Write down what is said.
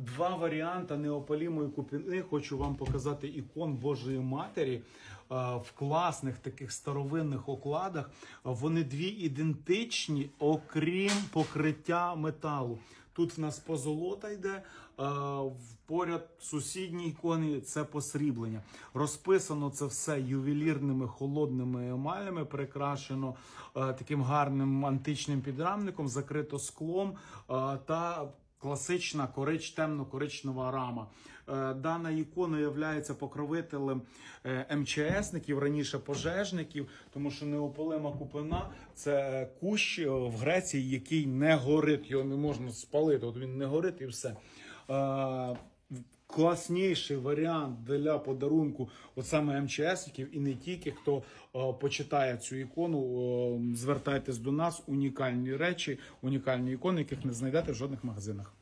два варіанти неопалімої купини. Хочу вам показати ікон Божої Матері е, в класних таких старовинних окладах. Вони дві ідентичні, окрім покриття металу. Тут в нас позолота йде, е, поряд сусідні ікони це посріблення. Розписано це все ювелірними холодними емалями, прикрашено е, таким гарним античним підрамником, закрито склом та класична корич, темно-коричнева рама. Е, Дана ікона є покровителем е, МЧСників, раніше пожежників, тому що неопалима купина це кущ е, в Греції, який не горить. Його не можна спалити. От він не горить і все. Е, Класніший варіант для подарунку от саме МЧСників і не тільки хто о, почитає цю ікону, О, звертайтесь до нас. Унікальні речі, унікальні ікони, яких не знайдете в жодних магазинах.